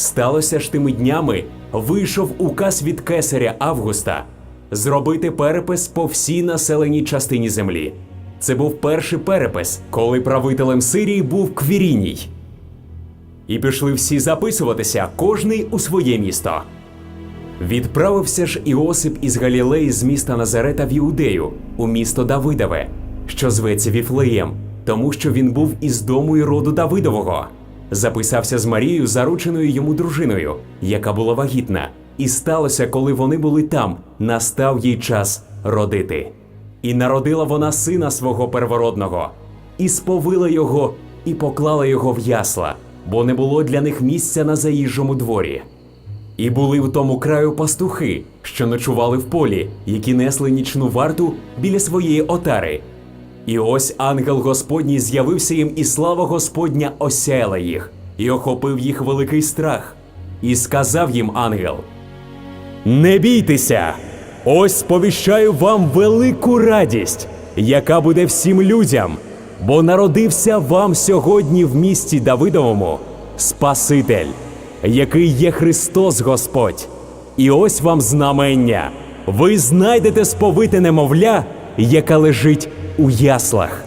Сталося ж тими днями, вийшов указ від кесаря Августа зробити перепис по всій населеній частині землі. Це був перший перепис, коли правителем Сирії був Квіріній. І пішли всі записуватися, кожний у своє місто. Відправився ж Іосип із Галілеї з міста Назарета в Іудею, у місто Давидове, що зветься Віфлеєм, тому що він був із дому і роду Давидового. Записався з Марією, зарученою йому дружиною, яка була вагітна. І сталося, коли вони були там, настав їй час родити. І народила вона сина свого первородного, і сповила його, і поклала його в ясла, бо не було для них місця на заїжджому дворі. І були в тому краю пастухи, що ночували в полі, які несли нічну варту біля своєї отари. І ось ангел Господній з'явився їм, і слава Господня осяяла їх, і охопив їх великий страх. І сказав їм ангел: Не бійтеся! Ось сповіщаю вам велику радість, яка буде всім людям, бо народився вам сьогодні в місті Давидовому Спаситель, який є Христос Господь. І ось вам знамення. Ви знайдете сповите немовля, яка лежить у яслах.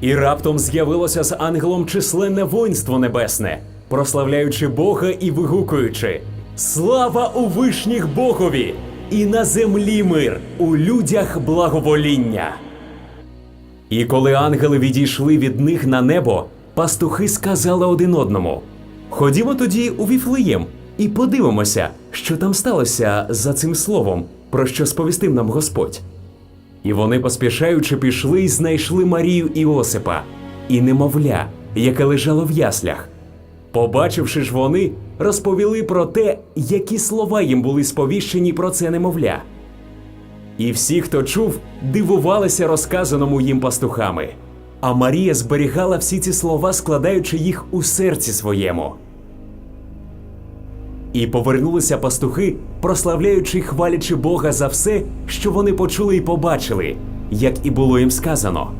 І раптом з'явилося з ангелом численне воїнство небесне, прославляючи Бога і вигукуючи: Слава у вишніх Богові! І на землі мир, у людях благовоління. І коли ангели відійшли від них на небо, пастухи сказали один одному: Ходімо тоді у Віфлеєм і подивимося, що там сталося за цим словом, про що сповістив нам Господь. І вони, поспішаючи, пішли і знайшли Марію і Осипа, і немовля, яке лежало в яслях. Побачивши ж вони, розповіли про те, які слова їм були сповіщені про це немовля. І всі, хто чув, дивувалися розказаному їм пастухами. А Марія зберігала всі ці слова, складаючи їх у серці своєму. І повернулися пастухи, прославляючи й хвалячи Бога за все, що вони почули і побачили, як і було їм сказано.